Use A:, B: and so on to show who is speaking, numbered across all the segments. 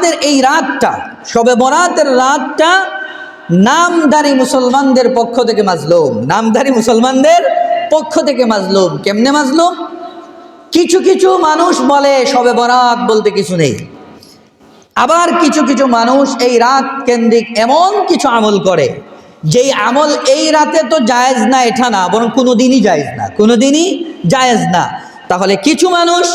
A: আমাদের এই রাতটা, শবে বরাতের রাতটা নামধারী মুসলমানদের পক্ষ থেকে মাজলুম। নামধারী মুসলমানদের পক্ষ থেকে মাজলুম। কেমনে মাজলুম? কিছু কিছু মানুষ বলে, শবে বরাত বলতে কিছু নেই। আবার কিছু কিছু মানুষ এই রাত কেন্দ্রিক এমন কিছু আমল করে, যেই আমল এই রাতে তো জায়েজ না, এটা না, বরং কোনো দিনই জায়েজ না কোনো দিনই জায়েজ না। তাহলে কিছু মানুষ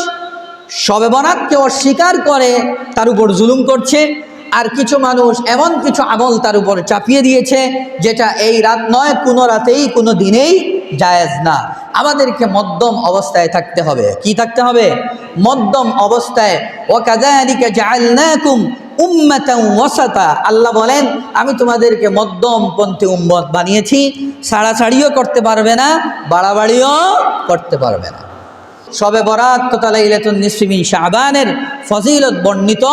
A: শবে বরাতকে অস্বীকার করে, তার উপর জুলুম করছে, আর কিছু মানুষ এমন কিছু আমল তার উপর চাপিয়ে দিয়েছে, যেটা এই রাত নয়, কোনো রাতেই, কোনো দিনেই জায়েজ না। আমাদেরকে মধ্যম অবস্থায় থাকতে হবে। কি থাকতে হবে? মধ্যম অবস্থায়। ও কাজানিকে জাআলনাকুম উম্মাতাও ওয়াসাতা। আল্লাহ বলেন, আমি তোমাদেরকে মধ্যম পন্থী উম্মত বানিয়েছি, ছাড়াছাড়িও করতে পারবে না, বাড়াবাড়িও করতে পারবে না। সবে বরাত তথা লাইলাতুন নিসফিমিন শাবানের ফজিলত বর্ণিত,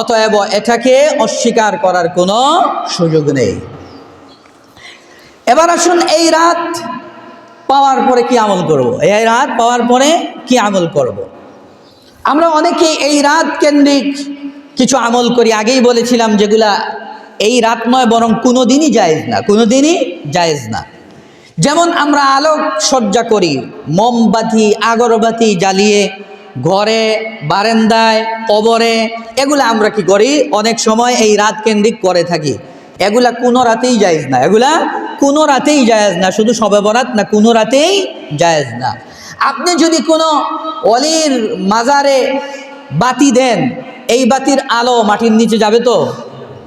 A: অতএব এটাকে অস্বীকার করার কোনো সুযোগ নেই এবার আসুন এই রাত পাওয়ার পরে কি আমল করব। এই রাত পাওয়ার পরে কি আমল করব। আমরা অনেকে এই রাত কেন্দ্রিক কিছু আমল করি আগেই বলেছিলাম যেগুলা এই রাত নয়, বরং কোনো দিনই জায়েজ না কোনো দিনই জায়েজ না যেমন আমরা আলোক সজ্জা করি, মোমবাতি, আগরবাতি জ্বালিয়ে ঘরে, বারান্দায়, কবরে, এগুলা আমরা কি করি? অনেক সময় এই রাত কেন্দ্রিক করে থাকি। এগুলা কোনো রাতেই জায়েজ না। এগুলা কোনো রাতেই জায়েজ না। শুধু সবে বরাত না, কোনো রাতেই জায়েজ না। আপনি যদি কোনো অলির মাজারে বাতি দেন, এই বাতির আলো মাটির নিচে যাবে তো?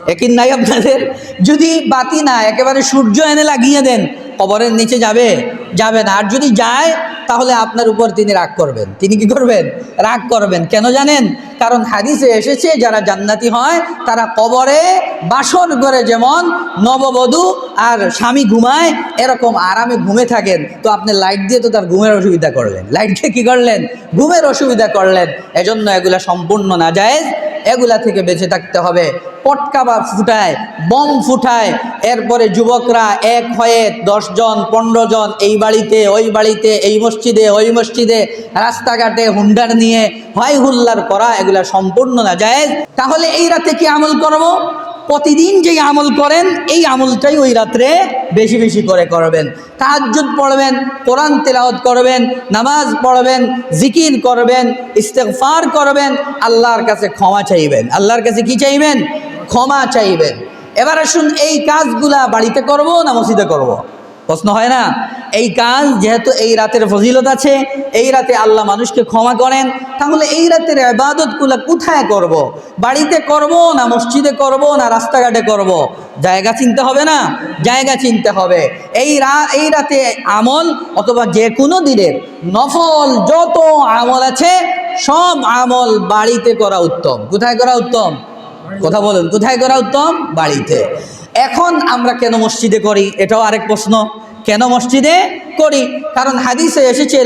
A: একই নাই আপনাদের? যদি বাতি না, একেবারে সূর্য এনে লাগিয়ে দেন, কবরের নিচে যাবে যাবে না। আর যদি যায়, তাহলে আপনার উপর তিনি রাগ করবেন। তিনি কি করবেন? রাগ করবেন। কেন জানেন? কারণ হাদিসে এসেছে, যারা জান্নাতি হয়, তারা কবরে বাসন করে যেমন নববধূ আর স্বামী ঘুমায়, এরকম আরামে ঘুমে থাকেন। তো আপনি লাইট দিয়ে তো তার ঘুমের অসুবিধা করলেন। লাইট দিয়ে কী করলেন? ঘুমের অসুবিধা করলেন। এজন্য এগুলা সম্পূর্ণ না যায় এগুলা থেকে বেঁচে থাকতে হবে। পটকা বা ফুটায়, বম ফুটায়, এরপরে যুবকরা এক হয়ে দশজন পনেরো জন এই বাড়িতে, ওই বাড়িতে, এই মসজিদে, ওই মসজিদে রাস্তাঘাটে হুন্ডার নিয়ে, হয় হুল্লার করা, এগুলা সম্পূর্ণ না যায় তাহলে এই রাতে কি আমল করব? প্রতিদিন যেই আমল করেন, এই আমলটাই ওই রাত্রে বেশি বেশি করে করবেন। তাহাজুদ পড়বেন, কোরআন তেলাওয়াত করবেন, নামাজ পড়বেন, জিকির করবেন ইস্তেফার করবেন, আল্লাহর কাছে ক্ষমা চাইবেন। আল্লাহর কাছে কি চাইবেন? ক্ষমা চাইবেন। এবার আসুন এই কাজগুলা বাড়িতে করব না মসজিদে করব। প্রশ্ন হয় না? এই কাজ যেহেতু এই রাতের ফজিলত আছে, এই রাতে আল্লাহ মানুষকে ক্ষমা করেন, তাহলে এই রাতের আবাদতগুলো কোথায় করব। বাড়িতে করব না মসজিদে করব না রাস্তাঘাটে করব। জায়গা চিনতে হবে না? জায়গা চিনতে হবে। এই রা, এই রাতে আমল অথবা যে কোনো দিনের নফল যত আমল আছে, সব আমল বাড়িতে করা উত্তম। কোথায় করা উত্তম? কথা বলুন, কোথায় করা উত্তম? বাড়িতে। এখন আমরা কেন মসজিদে করি? এটাও আরেক প্রশ্ন। কেন মসজিদে? করি। কারণ হাদিসে এসেছে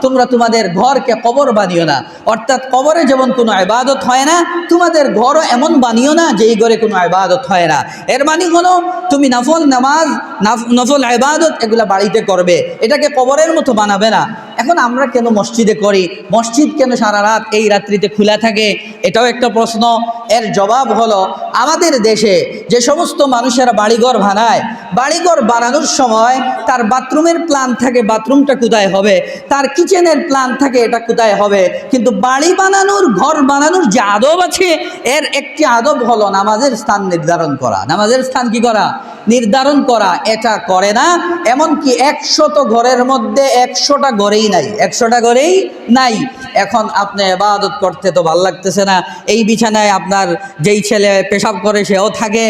A: তোমরা তোমাদের ঘরকে কবর বানিও না। অর্থাৎ কবরে যেমন কোনো ইবাদত হয় না, তোমাদের ঘরও এমন বানিও না, যেই ঘরে কোনো ইবাদত হয় না। এর মানে হলো, তুমি নফল নামাজ, নাফ- নফল ইবাদত এগুলা বাড়িতে করবে। এটাকে কবরের মতো বানাবে না। এখন আমরা কেন মসজিদে করি? মসজিদ কেন সারা রাত এই রাত্রিতে খোলা থাকে? এটাও একটা প্রশ্ন। এর জবাব হলো, আমাদের দেশে যে সমস্ত মানুষেরা বাড়িঘর বানায়, বাড়িঘর বানানোর সময় তার বাথরুমের প্ল্যান থাকে বাথরুমটা কোথায় হবে, তার কিচেনের প্ল্যান থাকে এটা কোথায় হবে, কিন্তু বাড়ি বানানোর, ঘর বানানোর যে আদব আছে, এর একটি আদব হলো নামাজের স্থান নির্ধারণ করা। নামাজের স্থান কি করা? নির্ধারণ করা, এটা করে না। এমনকি একশত ঘরের মধ্যে একশোটা ঘরেই নাই। একশোটা ঘরেই নাই। এখন আপনি এবাদত করতে তো ভালো লাগতেছে না। এই বিছানায় আপনার যেই ছেলে পেশাব করে, সেও থাকে।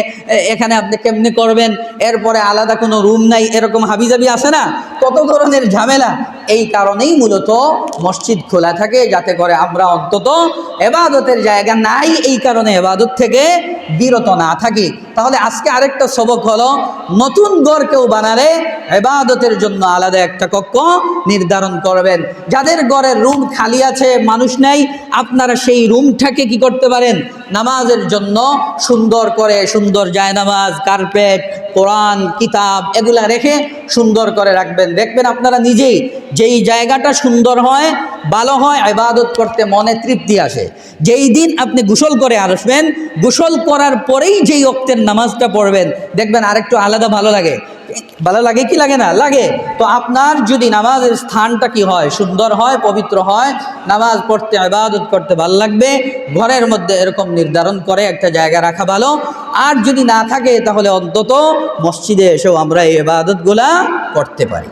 A: এখানে আপনি কেমনি করবেন? এরপরে আলাদা কোনো রুম নাই, এরকম হাবিজাবি আছে না? কত ধরনের ঝামেলা? এই কারণেই মূলত মসজিদ খোলা থাকে, যাতে করে আমরা অন্তত এবাদতের জায়গা নাই। এই কারণে এবাদত থেকে বিরত না থাকি। তাহলে আজকে আরেকটা সবক হলো, নতুন ঘর কেউ বানালে এবাদতের জন্য আলাদা একটা কক্ষ নির্ধারণ করবেন। যাদের ঘরের রুম খালি আছে, মানুষ নেই, আপনারা সেই রুমটাকে কি করতে পারেন? নামাজের জন্য সুন্দর করে সুন্দর জায়নামাজ, কার্পেট, কোরআন, কিতাব এগুলা রেখে সুন্দর করে রাখবেন। দেখবেন আপনারা নিজেই যেই জায়গাটা সুন্দর হয় ভালো হয়, ইবাদত করতে মনে তৃপ্তি আসে। যেই দিন আপনি গোসল করে আসবেন, গোসল করার পরেই যেই অক্তের নামাজটা পড়বেন, দেখবেন আরেকটু আলাদা ভালো লাগে। ভালো লাগে কি লাগে না? লাগে। তো আপনার যদি নামাজের স্থানটা কি হয়? সুন্দর হয়, পবিত্র হয়, নামাজ পড়তে, ইবাদত করতে ভালো লাগবে, ঘরের মধ্যে এরকম নির্ধারণ করে একটা জায়গা রাখা ভালো। আর যদি না থাকে, তাহলে অন্তত মসজিদে এসেও আমরা এই আবাদতগুলা করতে পারি।